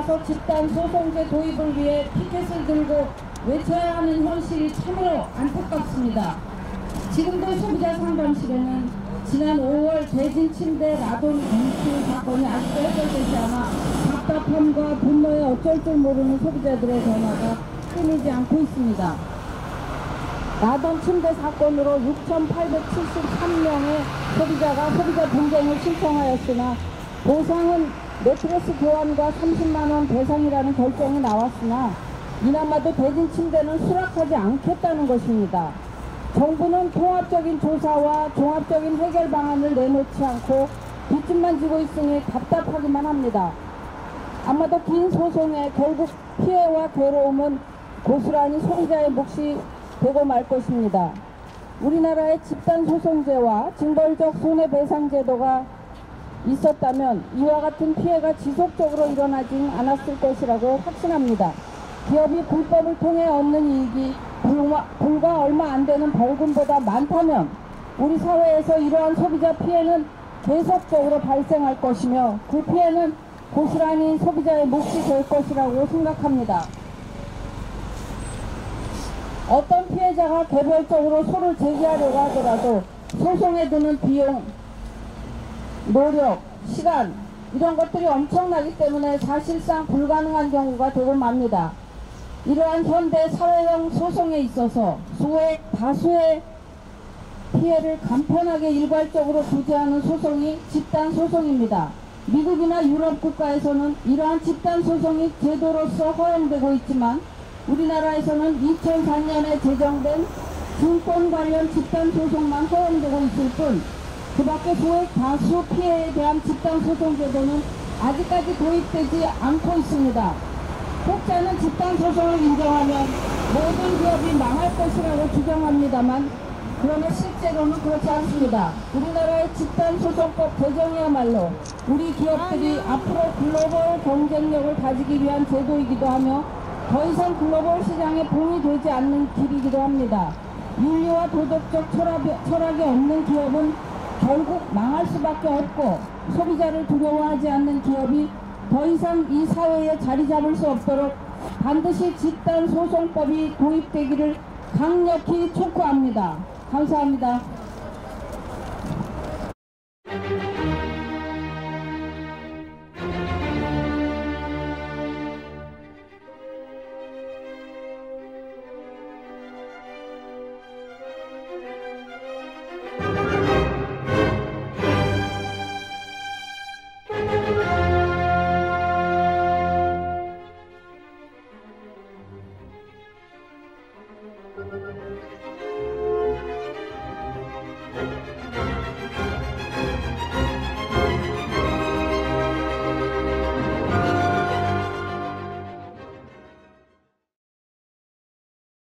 나와서 집단 소송제 도입을 위해 피켓을 들고 외쳐야 하는 현실이 참으로 안타깝습니다. 지금도 소비자 상담실에는 지난 5월 대진 침대 라돈 인출 사건이 아직도 해결되지 않아 답답함과 분노에 어쩔 줄 모르는 소비자들의 전화가 끊이지 않고 있습니다. 라돈 침대 사건으로 6,873명의 소비자가 소비자 분쟁을 신청하였으나 보상은 매트레스 교환과 30만원 배상이라는 결정이 나왔으나 이나마도 대진 침대는 수락하지 않겠다는 것입니다. 정부는 통합적인 조사와 종합적인 해결 방안을 내놓지 않고 뒷짐만 지고 있으니 답답하기만 합니다. 아마도 긴 소송에 결국 피해와 괴로움은 고스란히 소비자의 몫이 되고 말 것입니다. 우리나라의 집단 소송제와 징벌적 손해배상 제도가 있었다면 이와 같은 피해가 지속적으로 일어나진 않았을 것이라고 확신합니다. 기업이 불법을 통해 얻는 이익이 불과, 얼마 안 되는 벌금보다 많다면 우리 사회에서 이러한 소비자 피해는 계속적으로 발생할 것이며 그 피해는 고스란히 소비자의 몫이 될 것이라고 생각합니다. 어떤 피해자가 개별적으로 소를 제기하려고 하더라도 소송에 드는 비용, 노력, 시간 이런 것들이 엄청나기 때문에 사실상 불가능한 경우가 되고 맙니다. 이러한 현대 사회형 소송에 있어서 소의 다수의 피해를 간편하게 일괄적으로 구제하는 소송이 집단 소송입니다. 미국이나 유럽 국가에서는 이러한 집단 소송이 제도로서 허용되고 있지만 우리나라에서는 2004년에 제정된 증권 관련 집단 소송만 허용되고 있을 뿐 그 밖에 소액 다수 피해에 대한 집단 소송 제도는 아직까지 도입되지 않고 있습니다. 혹자는 집단 소송을 인정하면 모든 기업이 망할 것이라고 주장합니다만 그러나 실제로는 그렇지 않습니다. 우리나라의 집단 소송법 개정이야말로 우리 기업들이 앞으로 글로벌 경쟁력을 가지기 위한 제도이기도 하며 더 이상 글로벌 시장에 봉이 되지 않는 길이기도 합니다. 윤리와 도덕적 철학이, 철학이 없는 기업은 결국 망할 수밖에 없고 소비자를 두려워하지 않는 기업이 더 이상 이 사회에 자리 잡을 수 없도록 반드시 집단 소송법이 도입되기를 강력히 촉구합니다. 감사합니다.